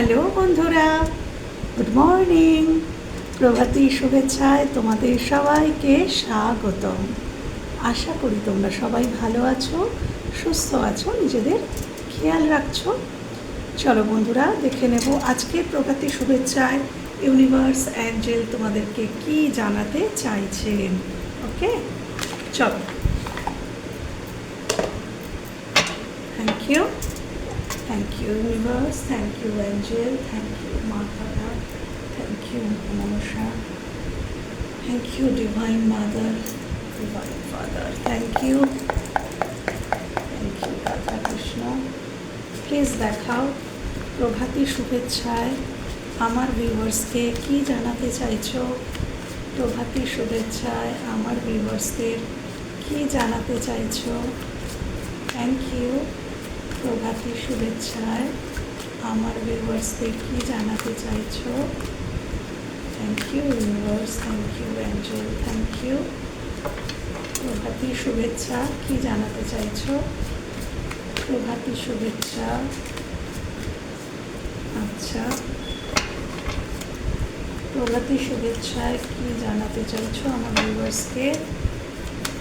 Hello বন্ধুরা, good morning. প্রভাতী শুভেচ্ছায় তোমাদের সবাইকে স্বাগতম। আশা করি তোমরা সবাই ভালো আছো, সুস্থ আছো, নিজেদের খেয়াল রাখছো। চলো বন্ধুরা, দেখে নেব আজকের প্রভাতী শুভেচ্ছায় ইউনিভার্স অ্যাঞ্জেল তোমাদেরকে কি জানাতে চাইছেন। ওকে? চলো। Thank you Thank you, universe. Thank you, angel. Thank you, Mata. Thank you, Manosha. Thank you, divine mother, divine father. Thank you. Thank you, Radha Krishna. Please দেখাও প্রভাতী শুভেচ্ছায় আমার ভিউয়ার্সকে কি জানাতে চাইছো প্রভাতী শুভেচ্ছায় আমার ভিউয়ার্সদের কি জানাতে চাইছো থ্যাংক ইউ প্রভাতী শুভেচ্ছায় আমার ভিউয়ার্সদের কি জানাতে চাইছো? Thank you universe thank you angel thank you প্রভাতী শুভেচ্ছা, কি জানাতে চাইছো? প্রভাতী শুভেচ্ছা। আচ্ছা। প্রভাতী শুভেচ্ছায় কি জানাতে চাইছো আমার ভিউয়ার্সকে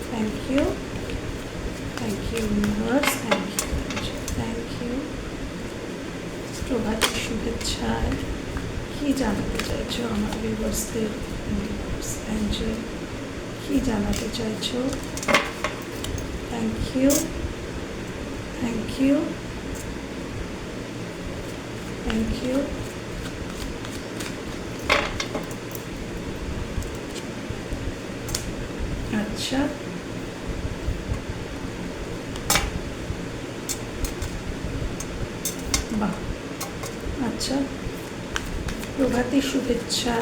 thank you thank you universe thank you thank you প্রভাতী শুভেচ্ছায় কি জানাতে চাইছো আমার ভিউয়ার্সদের ইউনিভার্স অ্যাঞ্জেল কি জানাতে চাইছো thank you thank you thank you আচ্ছা বাহ আচ্ছা প্রভাতী শুভেচ্ছা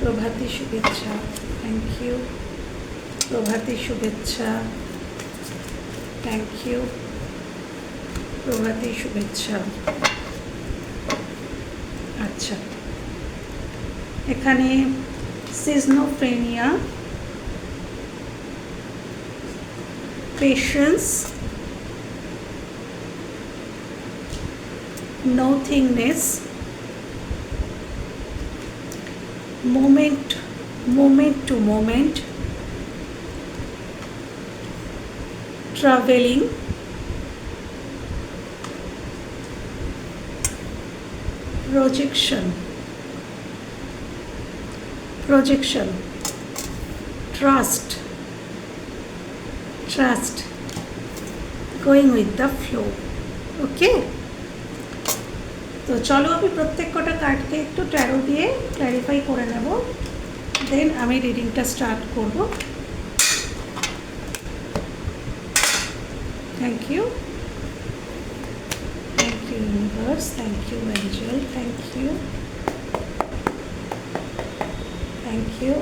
প্রভাতী শুভেচ্ছা থ্যাংক ইউ প্রভাতী শুভেচ্ছা থ্যাংক ইউ প্রভাতী শুভেচ্ছা। আচ্ছা। এখানে schizophrenia patience nothingness moment moment to moment. Traveling. Projection. Projection. Trust. Trust. Going with the flow. Okay তো চলো আমি প্রত্যেক কটা কার্ডকে একটু ট্যারো দিয়ে ক্ল্যারিফাই করে নেব। দেন আমি রিডিংটা স্টার্ট করব। Thank you thank you universe thank you angel thank you thank you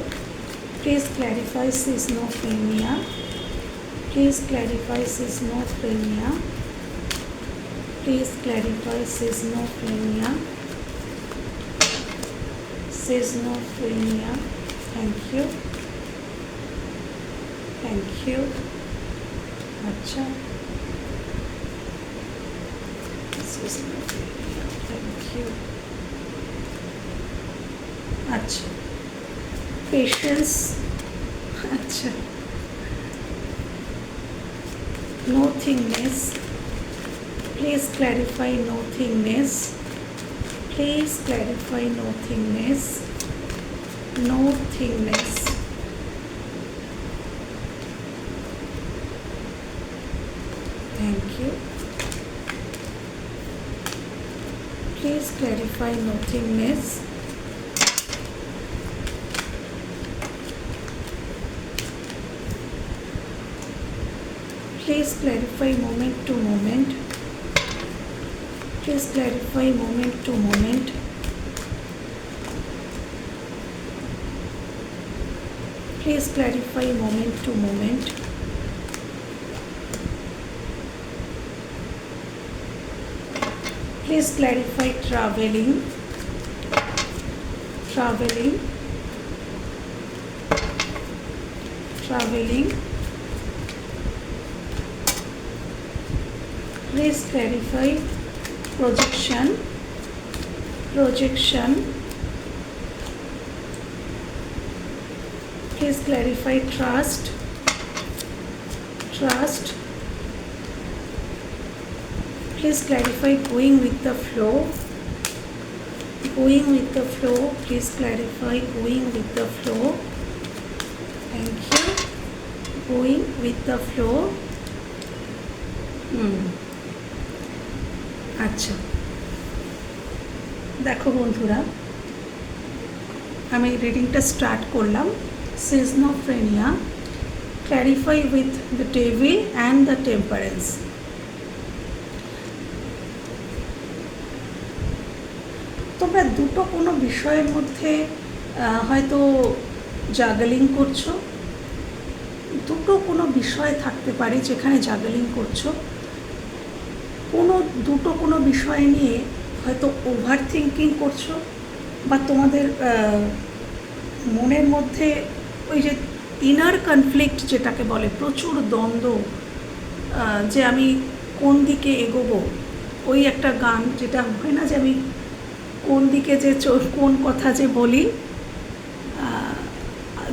please clarify schizophrenia please clarify schizophrenia please clarify seismophrenia seismophrenia thank you. Thank you. Acha. Seismophrenia thank you. Acha. Patience. Acha. Nothingness please clarify nothingness please clarify nothingness nothingness thank you. Please clarify nothingness please clarify moment to moment Please clarify moment to moment. Please clarify moment to moment. Please clarify traveling. Traveling. Traveling. Please clarify projection. Projection. Please clarify trust. Trust. Please clarify going with the flow. Going with the flow. Please clarify going with the flow. Thank you. Going with the flow. হুম আচ্ছা। দেখো বন্ধুরা, আমি রিডিংটা start করলাম। Schizophrenia clarify with the devil and the temperance তোমরা দুটো কোনো বিষয়ের মধ্যে হয়তো জাগলিং করছ। দুটো কোনো বিষয় থাকতে পারে যেখানে জাগলিং করছ। কোনো দুটো কোনো বিষয় নিয়ে হয়তো ওভার থিঙ্কিং করছ? বা তোমাদের মনের মধ্যে ওই যে ইনার কনফ্লিক্ট যেটাকে বলে, প্রচুর দ্বন্দ্ব যে আমি কোন দিকে এগোবো? ওই একটা গান যেটা হয় না যে আমি কোন দিকে যে কোন কথা যে বলি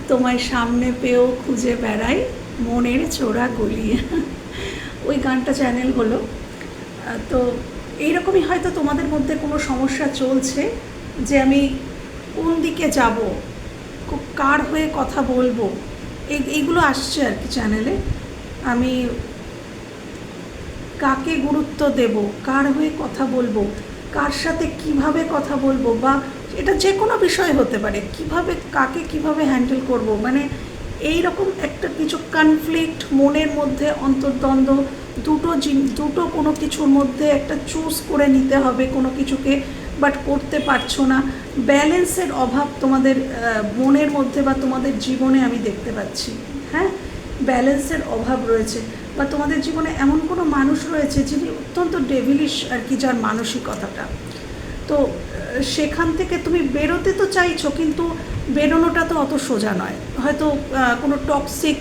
তোমায় সামনে পেয়েও খুঁজে বেড়াই, মনের চোরা গলি ওই গানটা চ্যানেল হলো। তো এইরকমই হয়তো তোমাদের মধ্যে কোনো সমস্যা চলছে যে আমি কোন দিকে যাব? কার হয়ে কথা বলব? এই এইগুলো আসছে আর কি চ্যানেলে আমি কাকে গুরুত্ব দেব? কার হয়ে কথা বলব? কার সাথে কীভাবে কথা বলব? বা এটা যে কোনো বিষয় হতে পারে। কীভাবে, কাকে কীভাবে হ্যান্ডেল করব? মানে এই রকম একটা কিছু কনফ্লিক্ট মনের মধ্যে অন্তর্দ্বন্দ্ব দুটো জিন, দুটো কোনো কিছুর মধ্যে একটা চুজ করে নিতে হবে কোনো কিছুকে বাট করতে পারছ না। ব্যালেন্সের অভাব তোমাদের মনের মধ্যে বা তোমাদের জীবনে আমি দেখতে পাচ্ছি। হ্যাঁ? ব্যালেন্সের অভাব রয়েছে। বা তোমাদের জীবনে এমন কোনো মানুষ রয়েছে যিনি অত্যন্ত ডেভিলিশ আর কি যার মানসিকতাটা। তো সেখান থেকে তুমি বেরোতে তো চাইছো, কিন্তু বেরোনোটা তো অত সোজা নয়। হয়তো কোনো টক্সিক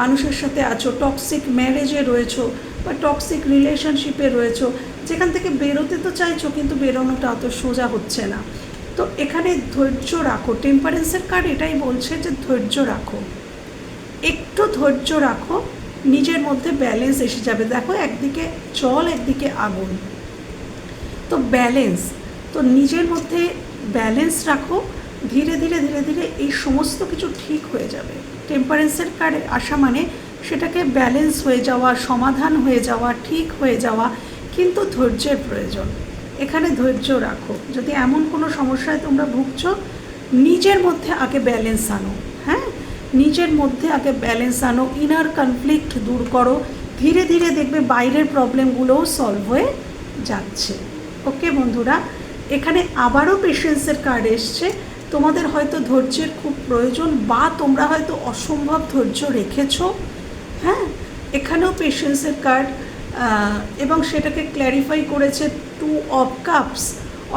মানুষের সাথে আছো টক্সিক ম্যারেজে রয়েছো বা টক্সিক রিলেশনশিপে রয়েছো, যেখান থেকে বেরোতে তো চাইছো, কিন্তু বেরোনোটা অত সোজা হচ্ছে না। তো এখানে ধৈর্য রাখো টেম্পারেন্সের কার্ড এটাই বলছে যে ধৈর্য রাখো। একটু ধৈর্য রাখো, নিজের মধ্যে ব্যালেন্স এসে যাবে। দেখো, একদিকে জল একদিকে আগুন। তো ব্যালেন্স তো নিজের মধ্যে ব্যালেন্স রাখো, ধীরে ধীরে ধীরে ধীরে এই সমস্ত কিছু ঠিক হয়ে যাবে। টেম্পারেন্সের কার্ডে আসা মানে সেটাকে ব্যালেন্স হয়ে যাওয়া, সমাধান হয়ে যাওয়া, ঠিক হয়ে যাওয়া, কিন্তু ধৈর্যের প্রয়োজন। এখানে ধৈর্য রাখো। যদি এমন কোনো সমস্যায় তোমরা ভুগছো, নিজের মধ্যে আগে ব্যালেন্স আনো হ্যাঁ? নিজের মধ্যে আগে ব্যালেন্স আনো ইনার কনফ্লিক্ট দূর করো, ধীরে ধীরে দেখবে বাইরের প্রবলেমগুলোও সলভ হয়ে যাচ্ছে। ওকে বন্ধুরা? এখানে আবারও পেশেন্সের কার্ড এসছে। তোমাদের হয়তো ধৈর্যের খুব প্রয়োজন বা তোমরা হয়তো অসম্ভব ধৈর্য রেখেছো হ্যাঁ? এখানেও পেশেন্সের কার্ড এবং সেটাকে ক্ল্যারিফাই করেছে টু অফ কাপস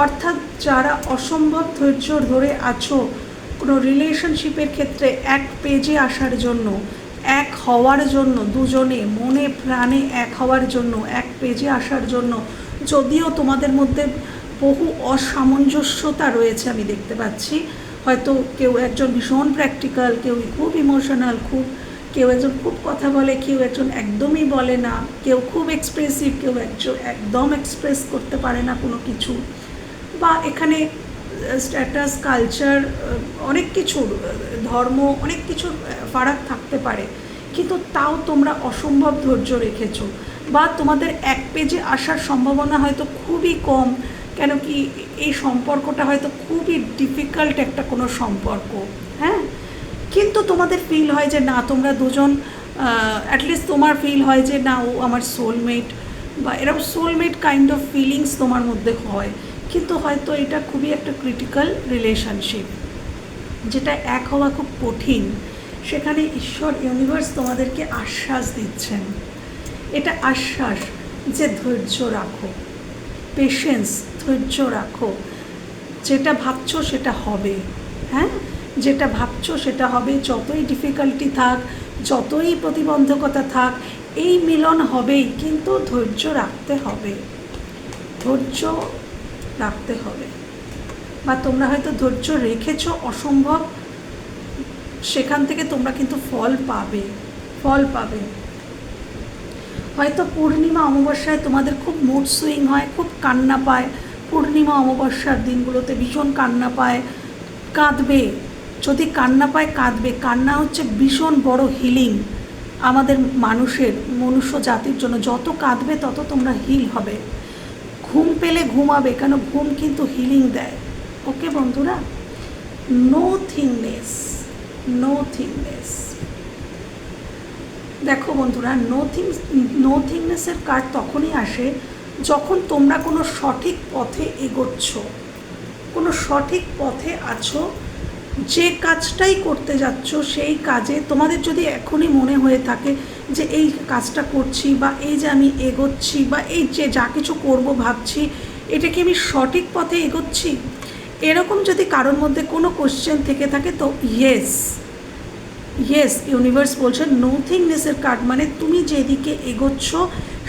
অর্থাৎ যারা অসম্ভব ধৈর্য ধরে আছো, কোনো রিলেশনশিপের ক্ষেত্রে এক পেজে আসার জন্য, এক হওয়ার জন্য, দুজনে মনে প্রাণে এক হওয়ার জন্য, এক পেজে আসার জন্য, যদিও তোমাদের মধ্যে বহু অসামঞ্জস্যতা রয়েছে আমি দেখতে পাচ্ছি। হয়তো কেউ একজন ভীষণ প্র্যাকটিক্যাল কেউ খুব ইমোশনাল খুব, কেউ একজন খুব কথা বলে, কেউ একজন একদমই বলে না, কেউ খুব এক্সপ্রেসিভ কেউ একজন একদম এক্সপ্রেস করতে পারে না কোনো কিছু। বা এখানে স্ট্যাটাস কালচার অনেক কিছুর ধর্ম, অনেক কিছুর ফারাক থাকতে পারে। কিন্তু তাও তোমরা অসম্ভব ধৈর্য রেখেছো। বা তোমাদের এক পেজে আসার সম্ভাবনা হয়তো খুবই কম। কেন কি এই সম্পর্কটা হয়তো খুবই ডিফিকাল্ট একটা কোনো সম্পর্ক হ্যাঁ? কিন্তু তোমাদের ফিল হয় যে না, তোমরা দুজন অ্যাটলিস্ট তোমার ফিল হয় যে না, ও আমার সোলমেট বা এরকম সোলমেট কাইন্ড অফ ফিলিংস তোমার মধ্যে হয়। কিন্তু হয়তো এটা খুবই একটা ক্রিটিক্যাল রিলেশনশিপ যেটা এক হওয়া খুব কঠিন। সেখানে ঈশ্বর ইউনিভার্স তোমাদেরকে আশ্বাস দিচ্ছেন। এটা আশ্বাস যে ধৈর্য রাখো পেশেন্স ধৈর্য রাখো। যেটা ভাবছ সেটা হবে হ্যাঁ? যেটা ভাবছ সেটা হবে, যতই ডিফিকাল্টি থাক, যতই প্রতিবন্ধকতা থাক, এই মিলন হবেই, কিন্তু ধৈর্য রাখতে হবে। ধৈর্য রাখতে হবে। বা তোমরা হয়তো ধৈর্য রেখেছ অসম্ভব, সেখান থেকে তোমরা কিন্তু ফল পাবে ফল পাবে। হয়তো পূর্ণিমা অমাবস্যায় তোমাদের খুব মুড সুইং হয়, খুব কান্না পায় পূর্ণিমা অমাবস্যার দিনগুলোতে ভীষণ কান্না পায়, কাঁদবে। যদি কান্না পায়, কাঁদবে। কান্না হচ্ছে ভীষণ বড় হিলিং আমাদের মানুষের, মনুষ্য জাতির জন্য যত কাঁদবে, তত তোমরা হিল হবে। ঘুম পেলে ঘুমাবে, কেন ঘুম কিন্তু হিলিং দেয়। ওকে বন্ধুরা নো থিংনেস নো থিংনেস দেখো বন্ধুরা নো থিং নো থিংনেসের কার্ড তখনই আসে যখন তোমরা কোনো সঠিক পথে এগোচ্ছ, কোনো সঠিক পথে আছো, যে কাজটাই করতে যাচ্ছ, সেই কাজে তোমাদের যদি এখনই মনে হয়ে থাকে যে এই কাজটা করছি বা এই যে আমি এগোচ্ছি বা এই যে যা কিছু করব ভাবছি, এটা কি আমি সঠিক পথে এগোচ্ছি? এরকম যদি কারোর মধ্যে কোনো কোশ্চেন থেকে থাকে, তো ইয়েস ইয়েস ইউনিভার্স বলছে নোথিংনেসের কার্ড মানে তুমি যেদিকে এগোচ্ছ,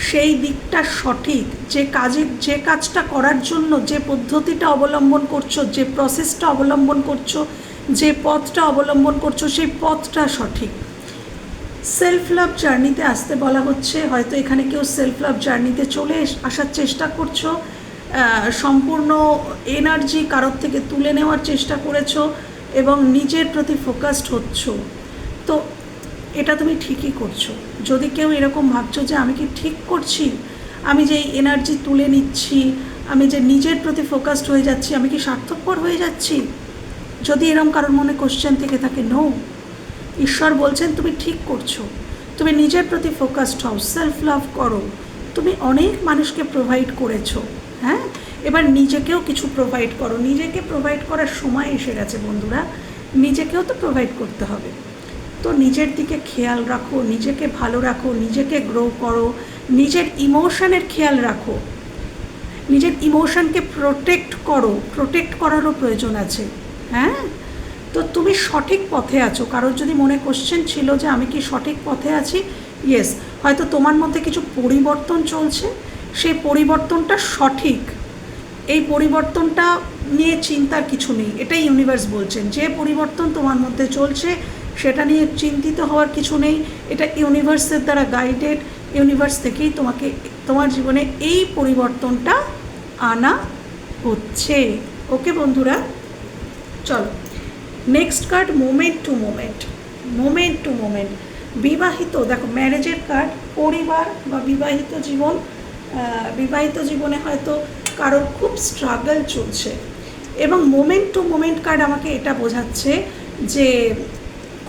সেই দিকটা সঠিক। যে কাজে, যে কাজটা করার জন্য, যে পদ্ধতিটা অবলম্বন করছ, যে প্রসেসটা অবলম্বন করছ, যে পথটা অবলম্বন করছ, সেই পথটা সঠিক। সেলফ লাভ জার্নিতে আসতে বলা হচ্ছে, হয়তো এখানে কেউ সেলফ লাভ জার্নিতে চলে আসার চেষ্টা করছ সম্পূর্ণ এনার্জি কারোর থেকে তুলে নেওয়ার চেষ্টা করেছ এবং নিজের প্রতি ফোকাসড হচ্ছ। তো এটা তুমি ঠিকই করছ। যদি কেউ এরকম ভাবছ যে আমি কি ঠিক করছি, আমি যে এনার্জি তুলে নিচ্ছি, আমি যে নিজের প্রতি ফোকাসড হয়ে যাচ্ছি, আমি কি স্বার্থপর হয়ে যাচ্ছি? যদি এরকম কারোর মনে কোশ্চেন থেকে থাকে নো ঈশ্বর বলছেন তুমি ঠিক করছ। তুমি নিজের প্রতি ফোকাসড হও সেলফ লাভ করো। তুমি অনেক মানুষকে প্রোভাইড করেছ হ্যাঁ? এবার নিজেকেও কিছু প্রোভাইড করো। নিজেকে প্রোভাইড করার সময় এসে গেছে, বন্ধুরা। নিজেকেও তো প্রোভাইড করতে হবে। তো নিজের দিকে খেয়াল রাখো, নিজেকে ভালো রাখো, নিজেকে গ্রো করো, নিজের ইমোশনের খেয়াল রাখো। নিজের ইমোশনকে প্রোটেক্ট করো প্রোটেক্ট করারও প্রয়োজন আছে হ্যাঁ? তো তুমি সঠিক পথে আছো। কারোর যদি মনে কোশ্চেন ছিল যে আমি কি সঠিক পথে আছি ইয়েস হয়তো তোমার মধ্যে কিছু পরিবর্তন চলছে। সেই পরিবর্তনটা সঠিক। এই পরিবর্তনটা নিয়ে চিন্তার কিছু নেই। এটাই ইউনিভার্স বলছেন। যে পরিবর্তন তোমার মধ্যে চলছে সেটা নিয়ে চিন্তিত হওয়ার কিছু নেই। এটা ইউনিভার্সের দ্বারা গাইডেড ইউনিভার্স থেকেই তোমাকে, তোমার জীবনে এই পরিবর্তনটা আনা হচ্ছে। ওকে বন্ধুরা? চলো next card moment to moment moment to moment বিবাহিত, দেখো ম্যারেজের কার্ড পরিবার বা বিবাহিত জীবন বিবাহিত জীবনে হয়তো কারোর খুব স্ট্রাগল চলছে। এবং মোমেন্ট টু মোমেন্ট কার্ড আমাকে এটা বোঝাচ্ছে যে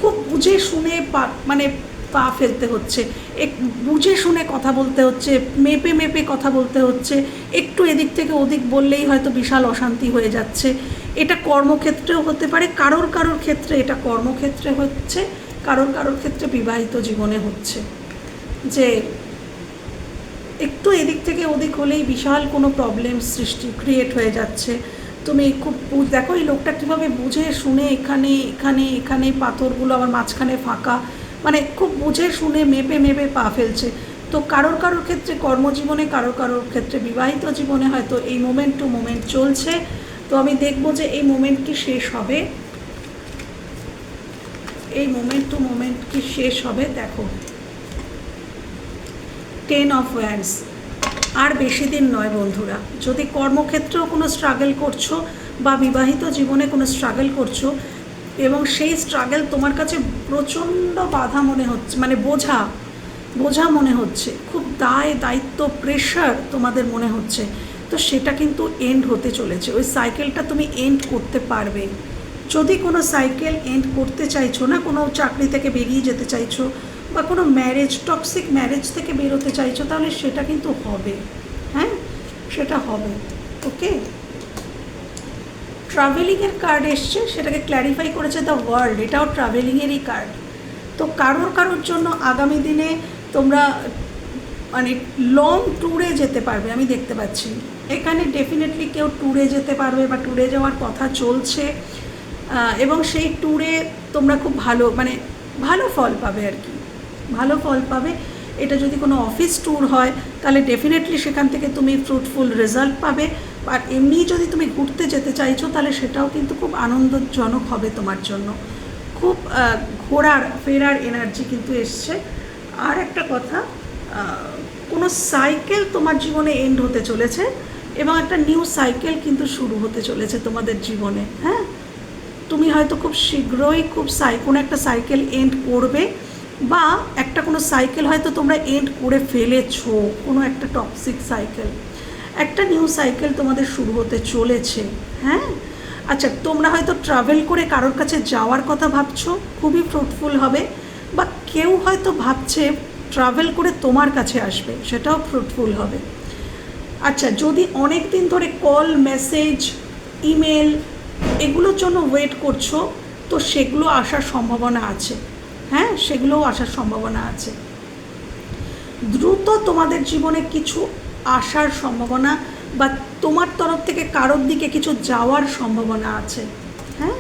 খুব বুঝে শুনে পা মানে পা ফেলতে হচ্ছে। এক, বুঝে শুনে কথা বলতে হচ্ছে, মেপে মেপে কথা বলতে হচ্ছে। একটু এদিক থেকে ওদিক বললেই হয়তো বিশাল অশান্তি হয়ে যাচ্ছে। এটা কর্মক্ষেত্রেও হতে পারে, কারোর কারোর ক্ষেত্রে এটা কর্মক্ষেত্রে হচ্ছে, কারোর কারোর ক্ষেত্রে বিবাহিত জীবনে হচ্ছে। যে একটু এদিক থেকে ওদিক হলেই বিশাল কোনো প্রবলেম সৃষ্টি ক্রিয়েট হয়ে যাচ্ছে। তুমি খুব দেখো এই লোকটা কীভাবে বুঝে শুনে এখানে এখানে এখানে পাথরগুলো আবার মাঝখানে ফাঁকা। মানে খুব বুঝে শুনে মেপে মেপে পা ফেলছে। তো কারোর কারোর ক্ষেত্রে কর্মজীবনে, কারোর কারোর ক্ষেত্রে বিবাহিত জীবনে হয়তো এই মোমেন্ট টু মোমেন্ট চলছে। তো আমি দেখব যে এই মোমেন্ট কি শেষ হবে। এই মোমেন্ট টু মোমেন্ট কি শেষ হবে, দেখো। টেন অফ ওয়ান্স আর বেশি দিন নয় বন্ধুরা। যদি কর্মক্ষেত্রেও কোনো স্ট্রাগল করছ বা বিবাহিত জীবনে কোনো স্ট্রাগল করছ এবং সেই স্ট্রাগল তোমার কাছে প্রচণ্ড বাধা মনে হচ্ছে মানে বোঝা বোঝা মনে হচ্ছে, খুব দায়, দায়িত্ব প্রেশার তোমাদের মনে হচ্ছে, তো সেটা কিন্তু এন্ড হতে চলেছে। ওই সাইকেলটা তুমি এন্ড করতে পারবে। যদি কোনো সাইকেল এন্ড করতে চাইছো না, কোনো চাকরি থেকে বেরিয়ে যেতে চাইছো বা কোনো ম্যারেজ টক্সিক ম্যারেজ থেকে বেরোতে চাইছো, তাহলে সেটা কিন্তু হবে। হ্যাঁ? সেটা হবে। ওকে? ট্রাভেলিংয়ের কার্ড এসছে, সেটাকে ক্ল্যারিফাই করেছে দ্য ওয়ার্ল্ড এটাও ট্রাভেলিংয়েরই কার্ড তো কারোর কারোর জন্য আগামী দিনে তোমরা মানে লং ট্যুরে যেতে পারবে, আমি দেখতে পাচ্ছি। এখানে ডেফিনেটলি কেউ ট্যুরে যেতে পারবে বা ট্যুরে যাওয়ার কথা চলছে এবং সেই ট্যুরে তোমরা খুব ভালো মানে ভালো ফল পাবে আর কি। ভালো ফল পাবে। এটা যদি কোনো অফিস ট্যুর হয়, তাহলে ডেফিনেটলি সেখান থেকে তুমি ফ্রুটফুল রেজাল্ট পাবে। আর এমনি যদি তুমি ঘুরতে যেতে চাইছো, তাহলে সেটাও কিন্তু খুব আনন্দজনক হবে তোমার জন্য। খুব ঘোরার, ফেরার এনার্জি কিন্তু এসছে। আর একটা কথা কোনো সাইকেল তোমার জীবনে এন্ড হতে চলেছে এবং একটা নিউ সাইকেল কিন্তু শুরু হতে চলেছে তোমাদের জীবনে হ্যাঁ? তুমি হয়তো খুব শীঘ্রই খুব সাই কোনো একটা সাইকেল এন্ড করবে। বা একটা কোনো সাইকেল হয়তো তোমরা এন্ড করে ফেলেছো, কোনো একটা টক্সিক সাইকেল একটা নিউ সাইকেল তোমাদের শুরু হতে চলেছে হ্যাঁ? আচ্ছা তোমরা হয়তো ট্রাভেল করে কারোর কাছে যাওয়ার কথা ভাবছ, খুবই ফ্রুটফুল হবে, বা কেউ হয়তো ভাবছে ট্রাভেল করে তোমার কাছে আসবে, সেটাও ফ্রুটফুল হবে। আচ্ছা যদি অনেক দিন ধরে কল মেসেজ ইমেল এগুলোর জন্য ওয়েট করছ, তো সেগুলো আসার সম্ভাবনা আছে। হ্যাঁ সেগুলোও আসার সম্ভাবনা আছে। দ্রুত তোমাদের জীবনে কিছু আসার সম্ভাবনা বা তোমার তরফ থেকে কারোর দিকে কিছু যাওয়ার সম্ভাবনা আছে। হ্যাঁ?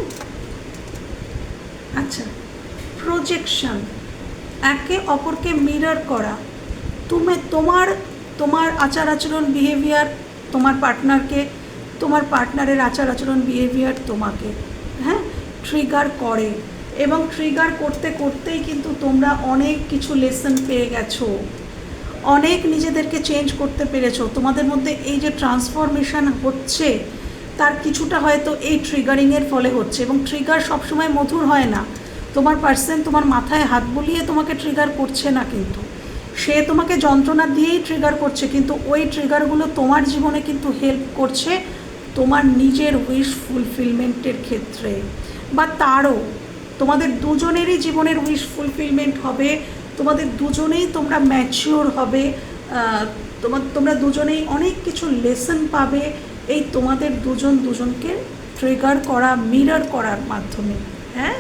আচ্ছা প্রজেকশন একে অপরকে মিরর করা। তুমি তোমার তোমার আচার আচরণ বিহেভিয়ার তোমার পার্টনারকে তোমার পার্টনারের আচার আচরণ বিহেভিয়ার তোমাকে হ্যাঁ ট্রিগার করে। এবং ট্রিগার করতে করতেই কিন্তু তোমরা অনেক কিছু লেসন পেয়ে গেছো। অনেক নিজেদেরকে চেঞ্জ করতে পেরেছ। তোমাদের মধ্যে এই যে ট্রান্সফরমেশন হচ্ছে, তার কিছুটা হয়তো এই ট্রিগারিংয়ের ফলে হচ্ছে এবং ট্রিগার সবসময় মধুর হয় না। তোমার পার্সন তোমার মাথায় হাত বুলিয়ে তোমাকে ট্রিগার করছে না কিন্তু। সে তোমাকে যন্ত্রণা দিয়েই ট্রিগার করছে, কিন্তু ওই ট্রিগারগুলো তোমার জীবনে কিন্তু হেল্প করছে তোমার নিজের উইশ ফুলফিলমেন্টের ক্ষেত্রে। বা তারও তোমাদের দুজনেরই জীবনের উইশ ফুলফিলমেন্ট হবে, তোমাদের দুজনেই তোমরা ম্যাচিওর হবে তোমার তোমরা দুজনেই অনেক কিছু লেসন পাবে। এই তোমাদের দুজন দুজনকে ট্রিগার করা মিরর করার মাধ্যমে হ্যাঁ?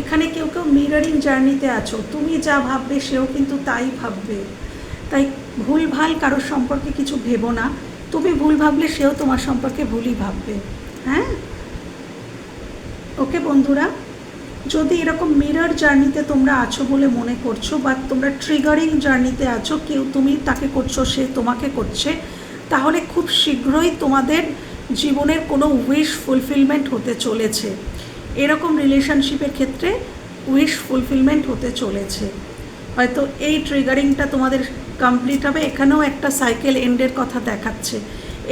এখানে কেউ কেউ মিররিং জার্নিতে আছো, তুমি যা ভাববে সেও কিন্তু তাই ভাববে। তাই ভুল ভালো কারোর সম্পর্কে কিছু ভেবো না, তুমি ভুল ভাবলে সেও তোমার সম্পর্কে ভুলই ভাববে হ্যাঁ? ওকে বন্ধুরা, যদি এরকম মিরর জার্নিতে তোমরা আছো বলে মনে করছ বা তোমরা ট্রিগারিং জার্নিতে আছো, কেউ তুমি তাকে করছ, সে তোমাকে করছে, তাহলে খুব শীঘ্রই তোমাদের জীবনের কোনো উইশ ফুলফিলমেন্ট হতে চলেছে। এরকম রিলেশনশিপের ক্ষেত্রে উইশ ফুলফিলমেন্ট হতে চলেছে। হয়তো এই ট্রিগারিংটা তোমাদের কমপ্লিট হবে। এখানেও একটা সাইকেল এন্ডের কথা দেখাচ্ছে।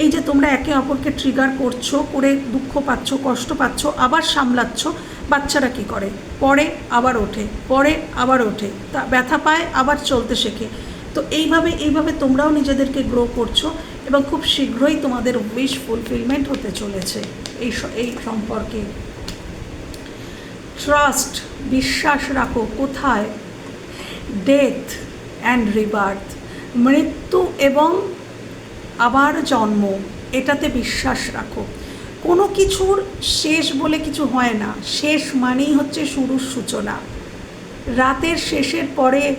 এই যে তোমরা একে অপরকে ট্রিগার করছ, করে দুঃখ পাচ্ছ, কষ্ট পাচ্ছ, আবার সামলাচ্ছ, বাচ্চারা কি করে? পরে আবার ওঠে, পরে আবার ওঠে, তা ব্যথা পায়, আবার চলতে শেখে। তো এইভাবে এইভাবে তোমরাও নিজেদেরকে গ্রো করছ এবং খুব শীঘ্রই তোমাদের উইশ ফুলফিলমেন্ট হতে চলেছে এই এই সম্পর্কে। ট্রাস্ট বিশ্বাস রাখো, কোথায়? ডেথ অ্যান্ড রিবার্থ মৃত্যু এবং আবার জন্ম, এটাতে বিশ্বাস রাখো। কোনো কিছুর শেষ বলে কিছু হয় না। শেষ মানেই হচ্ছে শুরুর সূচনা। রাতের শেষের পরে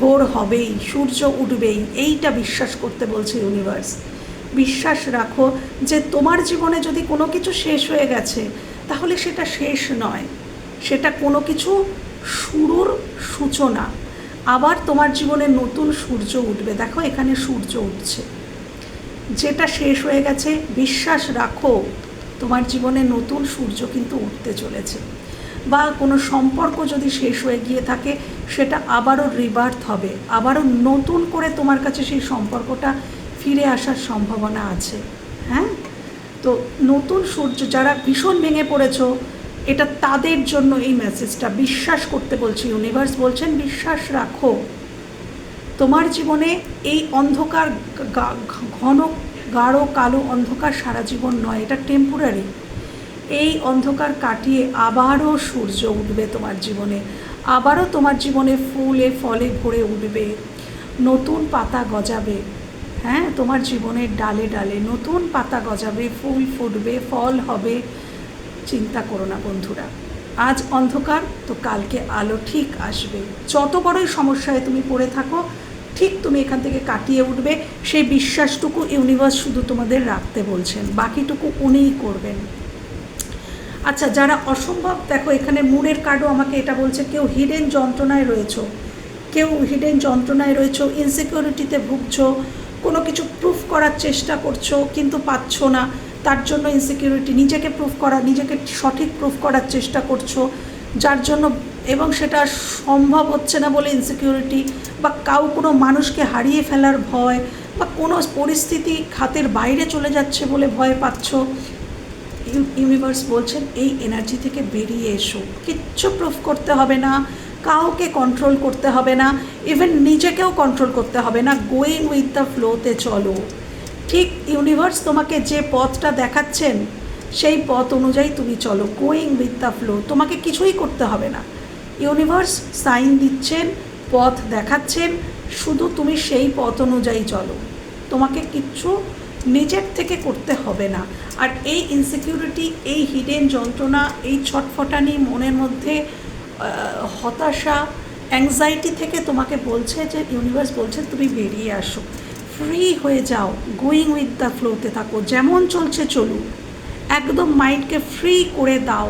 ভোর হবেই, সূর্য উঠবেই, এইটা বিশ্বাস করতে বলছে ইউনিভার্স বিশ্বাস রাখো যে তোমার জীবনে যদি কোনো কিছু শেষ হয়ে গেছে, তাহলে সেটা শেষ নয়। সেটা কোনো কিছু শুরুর সূচনা। আবার তোমার জীবনে নতুন সূর্য উঠবে। দেখো এখানে সূর্য উঠছে। যেটা শেষ হয়ে গেছে, বিশ্বাস রাখো, তোমার জীবনে নতুন সূর্য কিন্তু উঠতে চলেছে। বা কোনো সম্পর্ক যদি শেষ হয়ে গিয়ে থাকে, সেটা আবারও রিবার্থ হবে, আবারও নতুন করে তোমার কাছে সেই সম্পর্কটা ফিরে আসার সম্ভাবনা আছে। হ্যাঁ? তো নতুন সূর্য, যারা ভীষণ ভেঙে পড়েছো, এটা তাদের জন্য এই মেসেজটা বিশ্বাস করতে বলছি ইউনিভার্স বলছেন, বিশ্বাস রাখো। তোমার জীবনে এই অন্ধকার ঘন, গাঢ়, কালো অন্ধকার সারা জীবন নয়, এটা টেম্পোরারি এই অন্ধকার কাটিয়ে আবারও সূর্য উঠবে তোমার জীবনে। আবারও তোমার জীবনে ফুলে, ফলে ভরে উঠবে। নতুন পাতা গজাবে। হ্যাঁ তোমার জীবনের ডালে ডালে নতুন পাতা গজাবে, ফুল ফুটবে, ফল হবে। চিন্তা করো না বন্ধুরা। আজ অন্ধকার, তো কালকে আলো ঠিক আসবে। যত বড়ই সমস্যায় তুমি পড়ে থাকো ঠিক তুমি এখান থেকে কাটিয়ে উঠবে। সেই বিশ্বাসটুকু ইউনিভার্স শুধু তোমাদের রাখতে বলছেন। বাকিটুকু উনিই করবেন। আচ্ছা যারা অসম্ভব, দেখো এখানে মুড়ের কার্ডও আমাকে এটা বলছে, কেউ হিডেন যন্ত্রণায় রয়েছো, কেউ হিডেন যন্ত্রণায় রয়েছো ইনসিকিউরিটিতে ভুগছো, কোনো কিছু প্রুফ করার চেষ্টা করছ, কিন্তু পাচ্ছ না, তার জন্য ইনসিকিউরিটি নিজেকে প্রুফ করা, নিজেকে সঠিক প্রুফ করার চেষ্টা করছ, যার জন্য এবং সেটা সম্ভব হচ্ছে না বলে ইনসিকিউরিটি বা কাউ কোনো মানুষকে হারিয়ে ফেলার ভয় বা কোনো পরিস্থিতি খাতের বাইরে চলে যাচ্ছে বলে ভয় পাচ্ছ ইউনিভার্স বলছেন, এই এনার্জি থেকে বেরিয়ে এসো। কিচ্ছু প্রুফ করতে হবে না, কাউকে কন্ট্রোল করতে হবে না ইভেন নিজেকেও কন্ট্রোল করতে হবে না গোয়িং উইথ দ্য ফ্লোতে চলো। ঠিক ইউনিভার্স তোমাকে যে পথটা দেখাচ্ছেন, সেই পথ অনুযায়ী তুমি চলো গোয়িং উইথ দ্য ফ্লো তোমাকে কিছুই করতে হবে না। ইউনিভার্স সাইন দিচ্ছেন, পথ দেখাচ্ছেন, শুধু তুমি সেই পথ অনুযায়ী চলো। তোমাকে কিচ্ছু নিজের থেকে করতে হবে না। আর এই ইনসিকিউরিটি এই হিডেন যন্ত্রণা, এই ছটফটানি মনের মধ্যে হতাশা অ্যাংজাইটি থেকে তোমাকে বলছে যে ইউনিভার্স বলছে তুমি বেরিয়ে আসো। ফ্রি হয়ে যাও। গোয়িং উইথ দ্য ফ্লোতে থাকো। যেমন চলছে চলুক। একদম মাইন্ডকে ফ্রি করে দাও।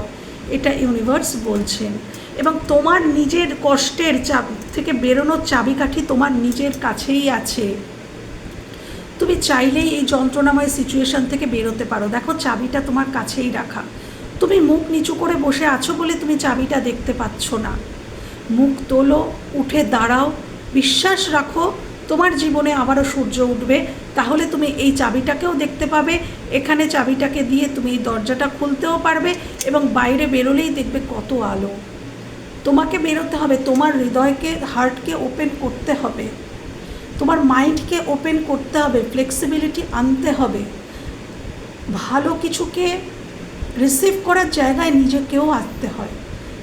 এটা ইউনিভার্স বলছেন। এবং তোমার নিজের কষ্টের চাপ থেকে বেরোনোর চাবিকাঠি তোমার নিজের কাছেই আছে। তুমি চাইলেই এই যন্ত্রণাময় সিচুয়েশন থেকে বেরোতে পারো। দেখো, চাবিটা তোমার কাছেই রাখা। তুমি মুখ নিচু করে বসে আছো বলে তুমি চাবিটা দেখতে পাচ্ছ না। মুখ তোলো, উঠে দাঁড়াও। বিশ্বাস রাখো, তোমার জীবনে আবারও সূর্য উঠবে। তাহলে তুমি এই চাবিটাকেও দেখতে পাবে। এখানে চাবিটাকে দিয়ে তুমি এই দরজাটা খুলতেও পারবে এবং বাইরে বেরোলেই দেখবে কত আলো। তোমাকে বেরোতে হবে, তোমার হৃদয়কে হার্টকে ওপেন করতে হবে। তোমার মাইন্ডকে ওপেন করতে হবে ফ্লেক্সিবিলিটি আনতে হবে। ভালো কিছুকে রিসিভ করার জায়গায় নিজেকেও আসতে হয়।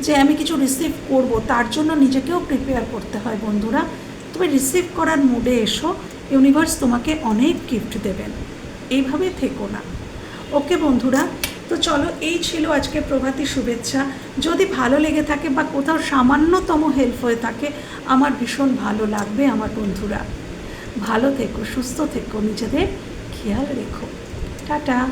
যে আমি কিছু রিসিভ করব, তার জন্য নিজেকেও প্রিপেয়ার করতে হয়, বন্ধুরা। তুমি রিসিভ করার মুডে এসো ইউনিভার্স তোমাকে অনেক গিফট দেবেন। এইভাবে থেকো না। ওকে বন্ধুরা তো চলো, এই ছিল আজকে প্রভাতী শুভেচ্ছা। যদি ভালো লেগে থাকে বা কোথাও সামান্যতম হেল্প হয়ে থাকে, আমার ভীষণ ভালো লাগবে আমার বন্ধুরা। ভালো থেকো, সুস্থ থেকো, নিজেদের খেয়াল রেখো। টাটা।